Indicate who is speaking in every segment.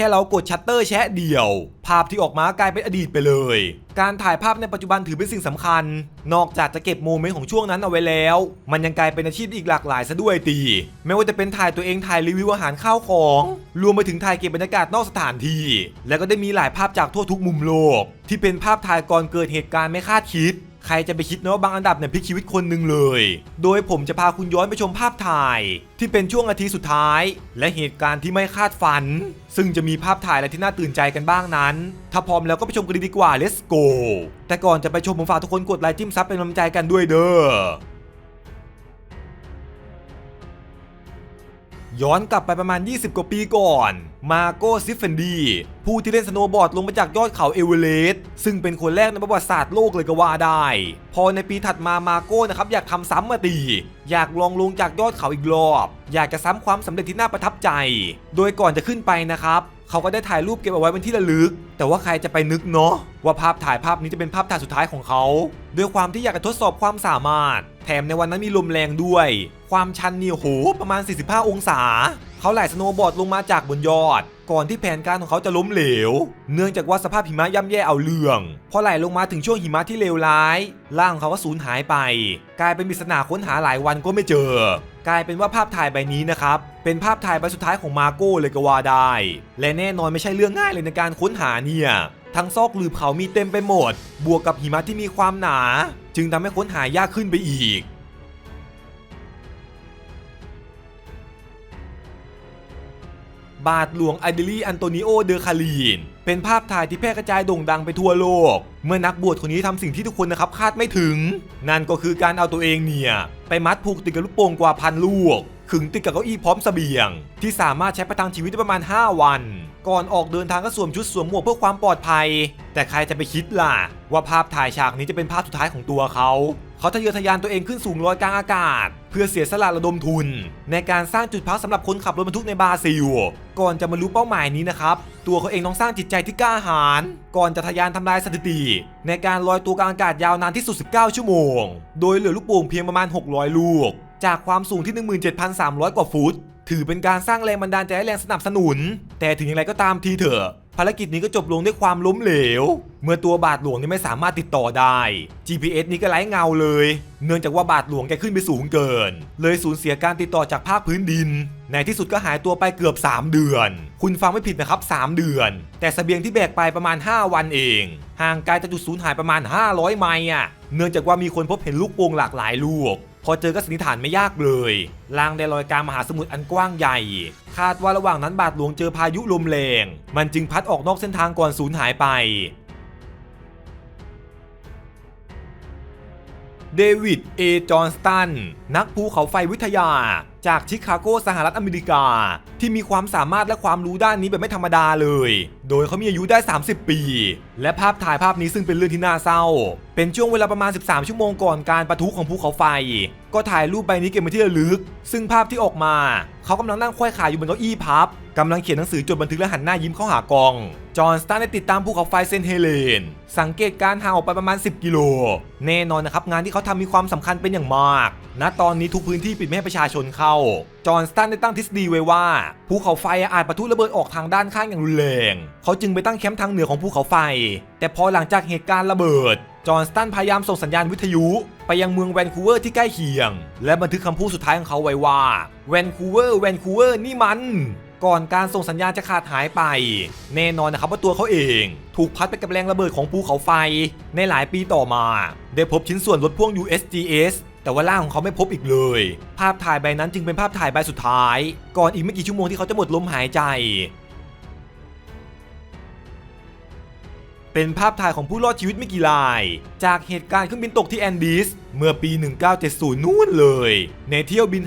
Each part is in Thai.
Speaker 1: แค่เรากดชัตเตอร์แชะเดียว ภาพที่ออกมากลายเป็นอดีตไปเลย การถ่ายภาพในปัจจุบันถือเป็นสิ่งสำคัญ นอกจากจะเก็บโมเมนต์ของช่วงนั้นเอาไว้แล้ว มันยังกลายเป็นอาชีพอีกหลากหลายซะด้วยตี ไม่ว่าจะเป็นถ่ายตัวเองถ่ายรีวิวอาหารข้าวของ รวมไปถึงถ่ายเก็บบรรยากาศนอกสถานที่ แล้วก็ได้มีหลายภาพจากทั่วทุกมุมโลก ที่เป็นภาพถ่ายก่อนเกิดเหตุการณ์ไม่คาดคิด ใครจะไปคิดนะว่าบางอันดับเนี่ยพลิกชีวิตคนหนึ่งเลย โดยผมจะพาคุณย้อนไปชมภาพถ่าย ที่เป็นช่วงนาทีสุดท้าย และเหตุการณ์ที่ไม่คาดฝัน ซึ่งจะมีภาพถ่ายอะไรที่น่าตื่นใจกันบ้างนั้น ถ้าพร้อมแล้วก็ไปชมกันเลยดีกว่า let's go แต่ก่อนจะไปชมผมฝากทุกคนกดไลค์จิ้มซับเป็นกำลังใจกันด้วยเด้อ ย้อนกลับไปประมาณ 20 กว่าปีก่อน มาโกซิฟเฟนดี ผู้ที่เล่นสโนว์บอร์ดลงมาจากยอดเขาเอเวเรสต์ซึ่งเป็นคนแรกในประวัติศาสตร์โลกเลยก็ว่าได้ พอในปีถัดมามาโก้นะครับอยากทำซ้ำมาตี อยากลองลงจากยอดเขาอีกรอบ อยากจะซ้ำความสำเร็จที่น่าประทับใจ โดยก่อนจะขึ้นไปนะครับเขาก็ได้ถ่ายรูปเก็บเอาไว้เป็นที่ระลึก แต่ว่าใครจะไปนึกเนาะว่าภาพถ่ายภาพนี้จะเป็นภาพถ่ายสุดท้ายของเขา ด้วยความที่อยากจะทดสอบความสามารถ แถมในวันนั้นมีลมแรงด้วย ความชันนี่โหประมาณ 45 องศา เขาไหลสโนว์บอร์ดลงมาจากบนยอด ก่อนที่แผนการของเขาจะล้มเหลว เนื่องจากว่าสภาพหิมะย่ำแย่เอาเรื่อง พอไหลลงมาถึงช่วงหิมะที่เลวร้าย ร่างเขาก็สูญหายไป กลายเป็นปริศนาค้นหาหลายวันก็ไม่เจอ กลายเป็นว่าภาพถ่ายใบนี้นะครับ เป็นภาพถ่ายใบสุดท้ายของมาโก้เลยก็ว่าได้ และแน่นอนไม่ใช่เรื่องง่ายเลยในการค้นหาเนี่ย ทั้งซอกหลืบเขามีเต็มไปหมด บวกกับหิมะที่มีความหนา จึงทำให้ค้นหายากขึ้นไปอีก บาทหลวงอเดลีอันโตนิโอเดอคาลีน เป็นภาพถ่ายที่แพร่กระจายโด่งดังไปทั่วโลก เมื่อนักบวชคนนี้ทำสิ่งที่ทุกคนนะครับคาดไม่ถึง นั่นก็คือการเอาตัวเองเนี่ย ไปมัดผูกติดกับลูกโป่งกว่าพันลูก ขึงติดกับเก้าอี้พร้อมเสบียง ที่สามารถใช้ประทังชีวิตได้ประมาณ 5 วัน ก่อนออกเดินทางก็สวมชุดสวมหมวกเพื่อความปลอดภัย แต่ใครจะไปคิดล่ะ ว่าภาพถ่ายฉากนี้จะเป็นภาพสุดท้ายของตัวเขาเขาทะเยอทะยานตัวเองขึ้นสูงลอยกลางอากาศ เพื่อเสียสละระดมทุน ในการสร้างจุดพักสำหรับคนขับรถบรรทุกในบราซิล ก่อนจะมารู้เป้าหมายนี้นะครับ ตัวเขาเองต้องสร้างจิตใจที่กล้าหาญก่อนจะทะยานทำลายสถิติ ในการลอยตัวกลางอากาศยาวนานที่สุด 19 ชั่วโมง โดยเหลือลูกโป่งเพียงประมาณ 600 ลูก จากความสูงที่ 17,300 กว่าฟุต ถือเป็นการสร้างแรงบันดาลใจและแรงสนับสนุน แต่ถึงอย่างไรก็ตามทีเถอะภารกิจนี้ก็จบลงด้วยความล้มเหลว เมื่อตัวบาทหลวงนี่ไม่สามารถติดต่อได้ GPS นี้ก็ไร้เงาเลย เนื่องจากว่าบาทหลวงแกขึ้นไปสูงเกิน เลยสูญเสียการติดต่อจากภาคพื้นดิน ในที่สุดก็หายตัวไปเกือบ 3 เดือน คุณฟังไม่ผิดนะครับ 3 เดือน แต่เสบียงที่แบกไปประมาณ 5 วันเอง ห่างไกลจากจุดสูญหายประมาณ 500 ไมล์อะ เนื่องจากว่ามีคนพบเห็นลูกโป่งหลากหลายลูก อเจอก็สันนิษฐานไม่ยากเลยลางได้ลอยกลางมหาสมุทรอันกว้างใหญ่ คาดว่าระหว่างนั้นบาทหลวงเจอพายุลมแรง มันจึงพัดออกนอกเส้นทางก่อนสูญหายไปเดวิด เอ จอห์นสตัน นักภูเขาไฟวิทยาจากชิคาโกสหรัฐอเมริกา ที่มีความสามารถและความรู้ด้านนี้แบบไม่ธรรมดาเลย โดยเขามีอายุได้ 30 ปี และภาพถ่ายภาพนี้ซึ่งเป็นเรื่องที่น่าเศร้า เป็นช่วงเวลาประมาณ 13 ชั่วโมงก่อนการประทุของภูเขาไฟ ก็ถ่ายรูปใบนี้เก็บไว้ที่ระลึก ซึ่งภาพที่ออกมา เขากำลังนั่งควายขาอยู่บนเก้าอี้พับกำลังเขียนหนังสือจดบันทึกและหันหน้ายิ้มเข้าหากอง จอห์นสตันได้ติดตามภูเขาไฟเซนเฮเลน สังเกตการห่างออกไปประมาณ 10 กิโล แน่นอนนะครับ งานที่เขาทำมีความสำคัญเป็นอย่างมาก ณ ตอนนี้ทุกพื้นที่ปิดไม่ให้ประชาชนเข้า จอห์นสตันได้ตั้งทฤษฎีไว้ว่า ภูเขาไฟอาจปะทุระเบิดออกทางด้านข้างอย่างรุนแรง เขาจึงไปตั้งแคมป์ทางเหนือของภูเขาไฟ แต่พอหลังจากเหตุการณ์ระเบิด จอห์นสตันพยายามส่งสัญญาณวิทยุ ไปยังเมืองแวนคูเวอร์ที่ใกล้เคียง และบันทึกคำพูดสุดท้ายของเขาไว้ว่าแวนคูเวอร์แวนคูเวอร์นี่มัน ก่อนการส่งสัญญาณจะขาดหายไป แน่นอนนะครับว่าตัวเขาเอง ถูกพัดไปกับแรงระเบิดของภูเขาไฟ ในหลายปีต่อมา ได้พบชิ้นส่วนรถพ่วง USGS แต่ว่าร่างของเขาไม่พบอีกเลย ภาพถ่ายใบนั้นจึงเป็นภาพถ่ายใบสุดท้าย ก่อนอีกไม่กี่ชั่วโมงที่เขาจะหมดลมหายใจ เป็นภาพถ่ายของผู้รอดชีวิตไม่กี่ราย จากเหตุการณ์เครื่องบินตกที่แอนดีสเมื่อปี 1970 นู่นเลย ในเที่ยวบิน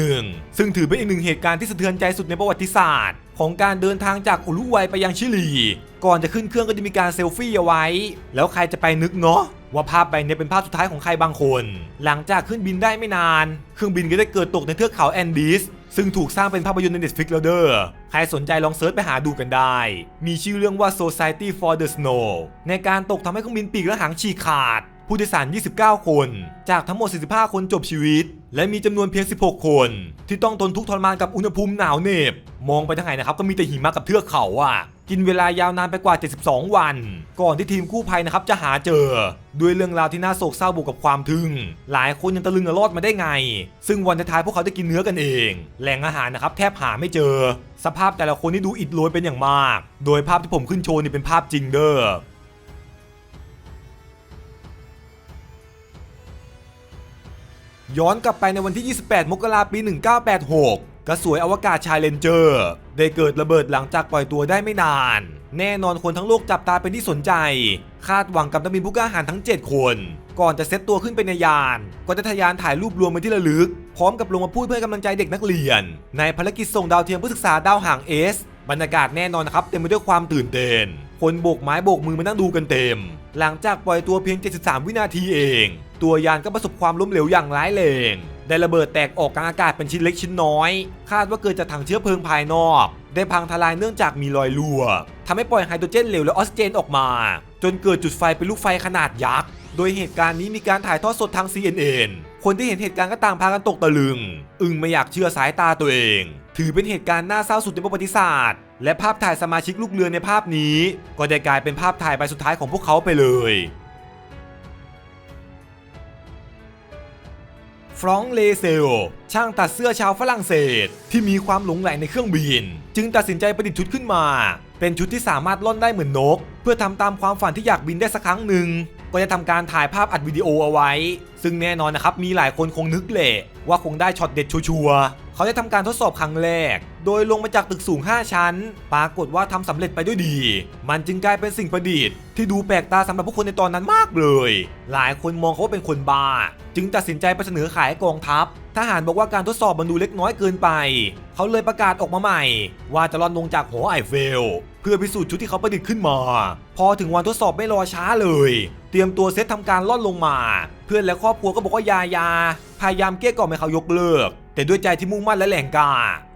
Speaker 1: 571 ซึ่งถือเป็นอีกหนึ่งเหตุการณ์ที่สะเทือนใจสุดในประวัติศาสตร์ ของการเดินทางจากอุรุกวัยไปยังชิลี ก่อนจะขึ้นเครื่องก็จะมีการเซลฟี่เอาไว้ แล้วใครจะไปนึกเนาะว่าภาพใบนี้เป็นภาพสุดท้ายของใครบางคน หลังจากขึ้นบินได้ไม่นาน เครื่องบินก็ได้เกิดตกในเทือกเขาแอนดีส ซึ่งถูกสร้างเป็นภาพยนตร์ใน Netflix แล้วเด้อ ใครสนใจลองเซิร์ชไปหาดูกันได้ มีชื่อเรื่องว่า Society for the Snow ในการตกทำให้เครื่องบินปีกและหางฉีกขาด ผู้โดยสาร 29 คน จากทั้งหมด 45 คนจบชีวิต และมีจำนวนเพียง 16 คน ที่ต้องทนทุกข์ทรมานกับอุณหภูมิหนาวเหน็บ มองไปทางไหนนะครับก็มีแต่หิมะกับเทือกเขาอะ กินเวลายาวนานไปกว่า 72 วัน ก่อนที่ทีมกู้ภัยนะครับจะหาเจอ ด้วยเรื่องราวที่น่าโศกเศร้าบวกกับความทึ่ง หลายคนยังตะลึงอะรอดมาได้ไง ซึ่งวันท้ายๆพวกเขาได้กินเนื้อกันเอง แหล่งอาหารนะครับแทบหาไม่เจอ สภาพแต่ละคนนี่ดูอิดโรยเป็นอย่างมาก โดยภาพที่ผมขึ้นโชว์นี่เป็นภาพจริงเด้อย้อนกลับไปในวันที่ 28 มกราคมปี 1986 กระสวยอวกาศชายเลนเจอร์ ได้เกิดระเบิดหลังจากปล่อยตัวได้ไม่นาน แน่นอนคนทั้งโลกจับตาเป็นที่สนใจ คาดหวังกับนักบินผู้กล้าหาญทั้ง 7 คน ก่อนจะเซตตัวขึ้นไปในยานก็จะทะยานถ่ายรูปรวมเป็นที่ระลึก พร้อมกับลงมาพูดเพื่อกำลังใจเด็กนักเรียน ในภารกิจส่งดาวเทียมเพื่อศึกษาดาวหางเอสบรรยากาศแน่นอนนะครับเต็มไปด้วยความตื่นเต้นคนโบกไม้โบกมือมานั่งดูกันเต็ม หลังจากปล่อยตัวเพียง 73 วินาทีเอง ตัวยานก็ประสบความล้มเหลวอย่างร้ายแรงได้ระเบิดแตกออกกลางอากาศเป็นชิ้นเล็กชิ้นน้อย คาดว่าเกิดจากถังเชื้อเพลิงภายนอก ได้พังทลายเนื่องจากมีรอยรั่วทำให้ปล่อยไฮโดรเจนเหลวและออกซิเจนออกมา จนเกิดจุดไฟเป็นลูกไฟขนาดยักษ์ โดยเหตุการณ์นี้มีการถ่ายทอดสดทาง CNN คนที่เห็นเหตุการณ์ก็ต่างพากันตกตะลึง อึ้งไม่อยากเชื่อสายตาตัวเอง ถือเป็นเหตุการณ์น่าเศร้าสุดในประวัติศาสตร์ และภาพถ่ายสมาชิกลูกเรือในภาพนี้ ก็ได้กลายเป็นภาพถ่ายใบสุดท้ายของพวกเขาไปเลย ฟรองเลเซล ช่างตัดเสื้อชาวฝรั่งเศส ที่มีความหลงใหลในเครื่องบิน จึงตัดสินใจประดิษฐ์ชุดขึ้นมา เป็นชุดที่สามารถล่อนได้เหมือนนก เพื่อทำตามความฝันที่อยากบินได้สักครั้งหนึ่งก็จะทำการถ่ายภาพอัดวิดีโอเอาไว้ ซึ่งแน่นอนนะครับมีหลายคนคงนึกแหละว่าคงได้ช็อตเด็ดชัวร์ เขาได้ทำการทดสอบครั้งแรก โดยลงมาจากตึกสูง 5 ชั้น ปรากฏว่าทำสำเร็จไปด้วยดี มันจึงกลายเป็นสิ่งประดิษฐ์ที่ดูแปลกตาสำหรับผู้คนในตอนนั้นมากเลย หลายคนมองเขาว่าเป็นคนบ้า จึงตัดสินใจไปเสนอขายให้กองทัพ ทหารบอกว่าการทดสอบมันดูเล็กน้อยเกินไป เขาเลยประกาศออกมาใหม่ ว่าจะล่อนลงจากหอไอเฟล เพื่อพิสูจน์ชุดที่เขาประดิษฐ์ขึ้นมา พอถึงวันทดสอบไม่รอช้าเลย เตรียมตัวเซตทำการล่อนลงมา เพื่อนและครอบครัวก็บอกว่ายายาพยายามเกลี้ยกล่อมให้เขายกเลิก แต่ด้วยใจที่มุ่งมั่นและแหล่งกล้า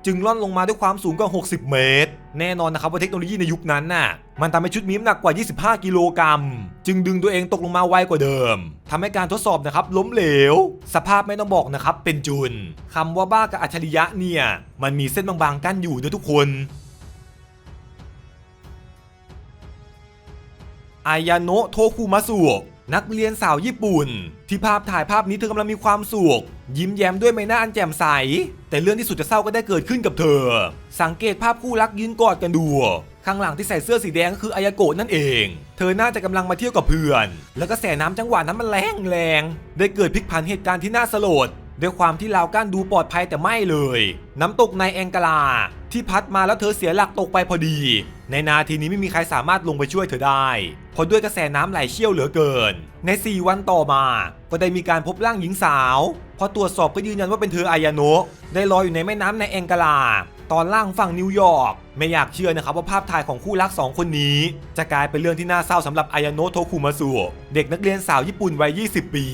Speaker 1: จึงล่อนลงมาด้วยความสูงกว่า 60 เมตร แน่นอนนะครับว่าเทคโนโลยีในยุคนั้นน่ะ มันทำให้ชุดมีน้ำหนักกว่า 25 กิโลกรัม จึงดึงตัวเองตกลงมาไวกว่าเดิมทำให้การทดสอบนะครับล้มเหลว สภาพไม่ต้องบอกนะครับ เป็นจุนคำว่าบ้ากับอัจฉริยะเนี่ย มันมีเส้นบางๆกั้นอยู่ด้วยทุกคนอายาโนะโทคุมาสุ นักเรียนสาวญี่ปุ่น ที่ภาพถ่ายภาพนี้เธอกำลังมีความสุขยิ้มแย้มด้วยใบหน้าอันแจ่มใส แต่เรื่องที่สุดจะเศร้าก็ได้เกิดขึ้นกับเธอ สังเกตภาพคู่รักยืนกอดกันดู ข้างหลังที่ใส่เสื้อสีแดงก็คืออายาโกะนั่นเอง เธอน่าจะกำลังมาเที่ยวกับเพื่อน แล้วก็แสน้ำจังหวะนั้นมันแรงแรงได้เกิดพลิกผันเหตุการณ์ที่น่าสลดด้วยความที่ราวกั้นดูปลอดภัยแต่ไม่เลย น้ำตกในแองกาลา ที่พัดมาแล้วเธอเสียหลักตกไปพอดี ในนาทีนี้ไม่มีใครสามารถลงไปช่วยเธอได้ เพราะด้วยกระแสน้ำไหลเชี่ยวเหลือเกิน ใน 4 วันต่อมา ก็ได้มีการพบร่างหญิงสาว พอตรวจสอบก็ยืนยันว่าเป็นเธออายาโนะได้ลอยอยู่ในแม่น้ำในแองกาลา ตอนล่างฝั่งนิวยอร์กไม่อยากเชื่อนะครับว่าภาพถ่ายของคู่รักสองคนนี้ จะกลายเป็นเรื่องที่น่าเศร้าสำหรับอายาโนะโทคุมาสุเด็กนักเรียนสาวญี่ปุ่นวัย 20 ปี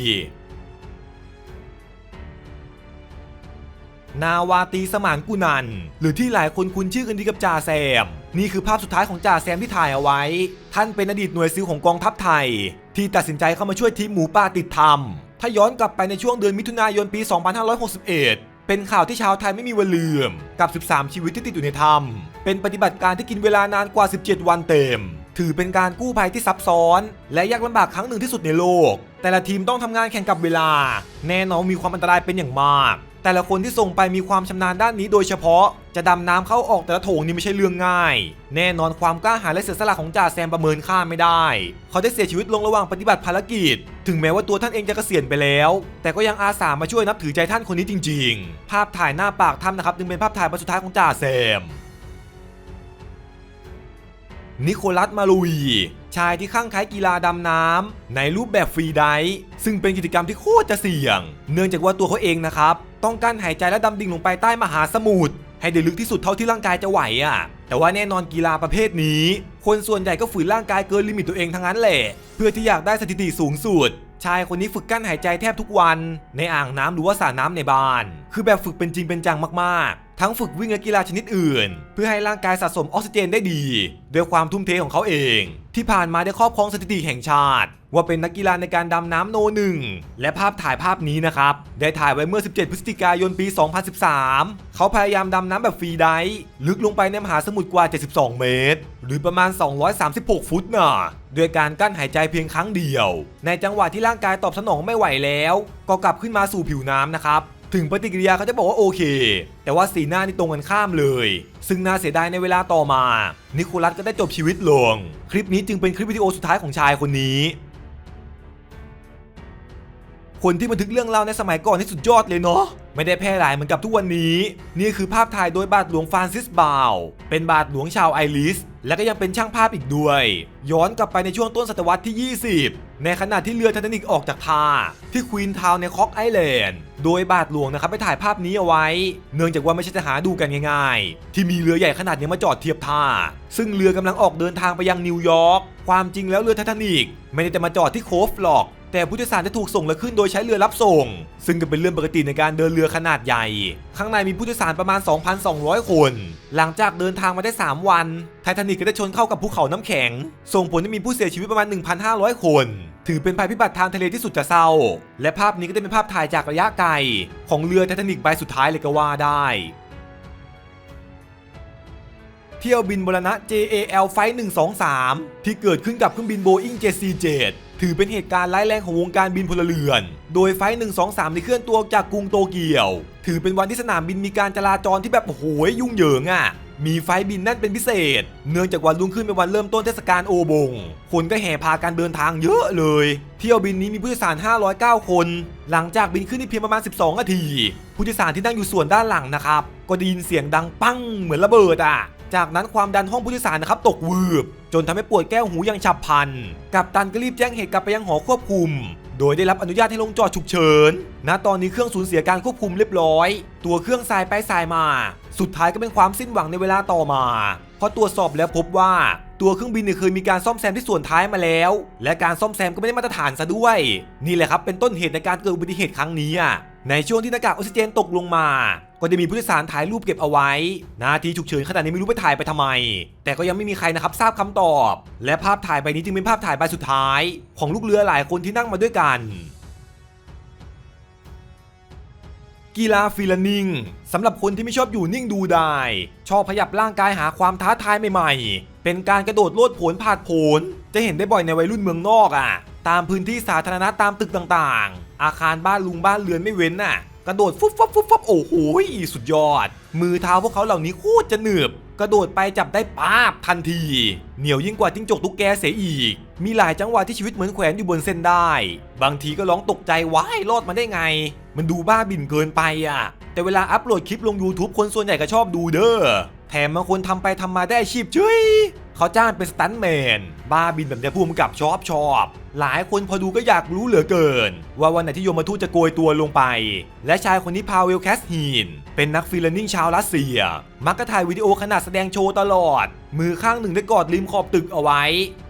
Speaker 1: นาวาตีสมานกุนัน หรือที่หลายคนคุ้นชื่อกันดีกับจ่าแซม นี่คือภาพสุดท้ายของจ่าแซมที่ถ่ายเอาไว้ ท่านเป็นอดีตหน่วยซิลของกองทัพไทย ที่ตัดสินใจเข้ามาช่วยทีมหมูป่าติดถ้ำถ้าย้อนกลับไปในช่วงเดือนมิถุนายนปี 2561เป็นข่าวที่ชาวไทยไม่มีวันลืม กับ 13 ชีวิตที่ติดอยู่ในถ้ำเป็นปฏิบัติการที่กินเวลานานกว่า 17 วันเต็ม ถือเป็นการกู้ภัยที่ซับซ้อน และยากลำบากครั้งหนึ่งที่สุดในโลก แต่ละทีมต้องทำงานแข่งกับเวลา แน่นอนมีความอันตรายเป็นอย่างมาก แต่ละคนที่ส่งไปมีความชำนาญด้านนี้โดยเฉพาะ จะดำน้ำเข้าออกแต่ละโถงนี่ไม่ใช่เรื่องง่าย แน่นอนความกล้าหาญและเสียสละของจ่าแซมประเมินค่าไม่ได้ เขาได้เสียชีวิตลงระหว่างปฏิบัติภารกิจ ถึงแม้ว่าตัวท่านเองจะเกษียณไปแล้ว แต่ก็ยังอาสามาช่วยนับถือใจท่านคนนี้จริง ๆ ภาพถ่ายหน้าปากถ้ำนะครับจึงเป็นภาพถ่ายใบสุดท้ายของจ่าแซม นิโคลัสมาลูวีชายที่ข้างคล้ายกีฬาดำน้ำในรูปแบบฟรีไดฟ์ซึ่งเป็นกิจกรรมที่โคตรจะเสี่ยง เนื่องจากว่าตัวเขาเองนะครับ ต้องการหายใจและดำดิ่งลงไปใต้มหาสมุทรให้ได้ลึกที่สุดเท่าที่ร่างกายจะไหวอะ แต่ว่าแน่นอนกีฬาประเภทนี้ คนส่วนใหญ่ก็ฝืนร่างกายเกินลิมิตตัวเองทั้งนั้นแหละ เพื่อที่อยากได้สถิติสูงสุด ชายคนนี้ฝึกกั้นหายใจแทบทุกวัน ในอ่างน้ำหรือว่าสระน้ำในบ้าน คือแบบฝึกเป็นจริงเป็นจังมากๆ ทั้งฝึกวิ่งและกีฬาชนิดอื่น เพื่อให้ร่างกายสะสมออกซิเจนได้ดีด้วยความทุ่มเทของเขาเอง ที่ผ่านมาได้ครอบครองสถิติแห่งชาติ ว่าเป็นนักกีฬาในการดำน้ำโนหนึ่งและภาพถ่ายภาพนี้นะครับ ได้ถ่ายไว้เมื่อ 17 พฤศจิกายนปี 2013 เขาพยายามดำน้ำแบบฟรีไดฟ์ลึกลงไปในมหาสมุทรกว่า 72 เมตร หรือประมาณ 236 ฟุตน่ะด้วยการกั้นหายใจเพียงครั้งเดียว ในจังหวะที่ร่างกายตอบสนองไม่ไหวแล้ว ก็กลับขึ้นมาสู่ผิวน้ำนะครับ ถึงปฏิกิริยาเขาจะบอกว่าโอเค แต่ว่าสีหน้านี่ตรงกันข้ามเลย ซึ่งน่าเสียดายในเวลาต่อมา นิโคลัสก็ได้จบชีวิตลง คลิปนี้จึงเป็นคลิปวิดีโอสุดท้ายของชายคนนี้ คนที่บันทึกเรื่องราวในสมัยก่อนนี่สุดยอดเลยเนาะไม่ได้แพร่หลายเหมือนกับทุกวันนี้ นี่คือภาพถ่ายโดยบาทหลวงฟรานซิสบาว เป็นบาทหลวงชาวไอริส และก็ยังเป็นช่างภาพอีกด้วย ย้อนกลับไปในช่วงต้นศตวรรษที่ 20 ในขณะที่เรือไททานิกออกจากท่าที่ควีนทาวน์ในคอกไอแลนด์ โดยบาทหลวงนะครับไปถ่ายภาพนี้เอาไว้ เนื่องจากว่าไม่ใช่จะหาดูกันง่ายๆ ที่มีเรือใหญ่ขนาดนี้มาจอดเทียบท่า ซึ่งเรือกำลังออกเดินทางไปยังนิวยอร์กความจริงแล้วเรือไททานิกไม่ได้จะมาจอดที่โคฟหรอก แต่ผู้โดยสารจะถูกส่งและขึ้นโดยใช้เรือรับส่ง ซึ่งก็เป็นเรื่องปกติในการเดินเรือขนาดใหญ่ ข้างในมีผู้โดยสารประมาณ 2,200 คน หลังจากเดินทางมาได้ 3 วัน ไททานิกก็ได้ชนเข้ากับภูเขาน้ำแข็ง ส่งผลให้มีผู้เสียชีวิตประมาณ 1,500 คน ถือเป็นภัยพิบัติทางทะเลที่สุดจะเศร้า และภาพนี้ก็ได้เป็นภาพถ่ายจากระยะไกล ของเรือไททานิกใบสุดท้ายเลยก็ว่าได้เที่ยวบินบรณะ JAL Flight 123 ที่เกิดขึ้นกับเครื่องบิน Boeing 747 ถือเป็นเหตุการณ์ร้ายแรงของวงการบินพลเรือน โดยไฟล์123ได้เคลื่อนตัวจากกรุงโตเกียว ถือเป็นวันที่สนามบินมีการจราจรที่แบบโหยุ่งเหยิงอะมีไฟบินนั่นเป็นพิเศษ เนื่องจากวันรุ่งขึ้นเป็นวันเริ่มต้นเทศกาลโอบง คนก็แห่พาการเดินทางเยอะเลย เที่ยวบินนี้มีผู้โดยสาร 509 คน หลังจากบินขึ้นในเพียงประมาณ 12 นาที ผู้โดยสารที่นั่งอยู่ส่วนด้านหลังนะครับ ก็ได้ยินเสียงดังปั้งเหมือนระเบิดอะ จากนั้นความดันห้องผู้โดยสารนะครับตกวืบ จนทำให้ปวดแก้วหูอย่างฉับพลัน กับตันก็รีบแจ้งเหตุกลับไปยังหอควบคุม โดยได้รับอนุญาตให้ลงจอดฉุกเฉิน ณ ตอนนี้เครื่องสูญเสียการควบคุมเรียบร้อย ตัวเครื่องสายไปสายมา สุดท้ายก็เป็นความสิ้นหวังในเวลาต่อมา เพราะตรวจสอบแล้วพบว่าตัวเครื่องบินเนี่ยเคยมีการซ่อมแซมที่ส่วนท้ายมาแล้ว และการซ่อมแซมก็ไม่ได้มาตรฐานซะด้วย นี่แหละครับเป็นต้นเหตุในการเกิดอุบัติเหตุครั้งนี้อะในช่วงที่หน้ากากออกซิเจนตกลงมา ก็จะมีผู้โดยสารถ่ายรูปเก็บเอาไว้นาทีฉุกเฉินขนาดนี้ไม่รู้ไปถ่ายไปทำไม แต่ก็ยังไม่มีใครนะครับทราบคำตอบ และภาพถ่ายใบนี้จึงเป็นภาพถ่ายใบสุดท้าย ของลูกเรือหลายคนที่นั่งมาด้วยกันกีฬาฟรีแลนซิ่งสำหรับคนที่ไม่ชอบอยู่นิ่งดูได้ ชอบขยับร่างกายหาความท้าทายใหม่ๆ เป็นการกระโดดโลดโผนผาดโผน จะเห็นได้บ่อยในวัยรุ่นเมืองนอกอะ ตามพื้นที่สาธารณะตามตึกต่างๆ อาคารบ้านลุงบ้านเรือนไม่เว้นน่ะ กระโดดฟุบฟับฟุบฟับโอ้โหสุดยอด มือเท้าพวกเขาเหล่านี้โคตรจะหนึบกระโดดไปจับได้ป้าบทันที เหนียวยิ่งกว่าจิ้งจกตุ๊กแกเสียอีก มีหลายจังหวะที่ชีวิตเหมือนแขวนอยู่บนเส้นได้ บางทีก็ร้องตกใจว้ายรอดมาได้ไง มันดูบ้าบิ่นเกินไปอะ แต่เวลาอัปโหลดคลิปลง YouTube คนส่วนใหญ่ก็ชอบดูเด้อแถมบางคนทำไปทำมาได้อาชีพเฉย เขาจ้างเป็นสตันแมน บ้าบินแบบเนี้ยผู้กำกับชอบชอบ หลายคนพอดูก็อยากรู้เหลือเกิน ว่าวันไหนที่โยมทูตจะโกยตัวลงไป และชายคนนี้พาเวลแคสฮีน เป็นนักฟรีแลนซิ่งชาวรัสเซีย มักจะถ่ายวิดีโอขนาดแสดงโชว์ตลอด มือข้างหนึ่งได้กอดริมขอบตึกเอาไว้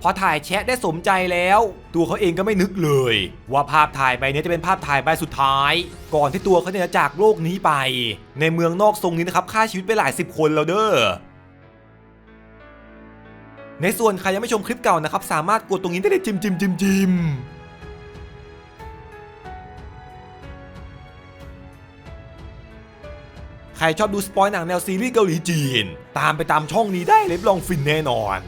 Speaker 1: พอถ่ายแชะได้สมใจแล้ว ตัวเขาเองก็ไม่นึกเลย ว่าภาพถ่ายใบนี้จะเป็นภาพถ่ายใบสุดท้าย ก่อนที่ตัวเขาเนี่ยจะจากโลกนี้ไป ในเมืองนอกทรงนี้นะครับฆ่าชีวิตไปหลายสิบคนแล้วเด้อ ในส่วนใครยังไม่ชมคลิปเก่านะครับ สามารถกดตรงนี้ได้เลยจิมจิมจิมจิมใครชอบดูสปอยหนังแนวซีรีส์เกาหลีจีน ตามไปตามช่องนี้ได้เลยรับรองฟินแน่นอน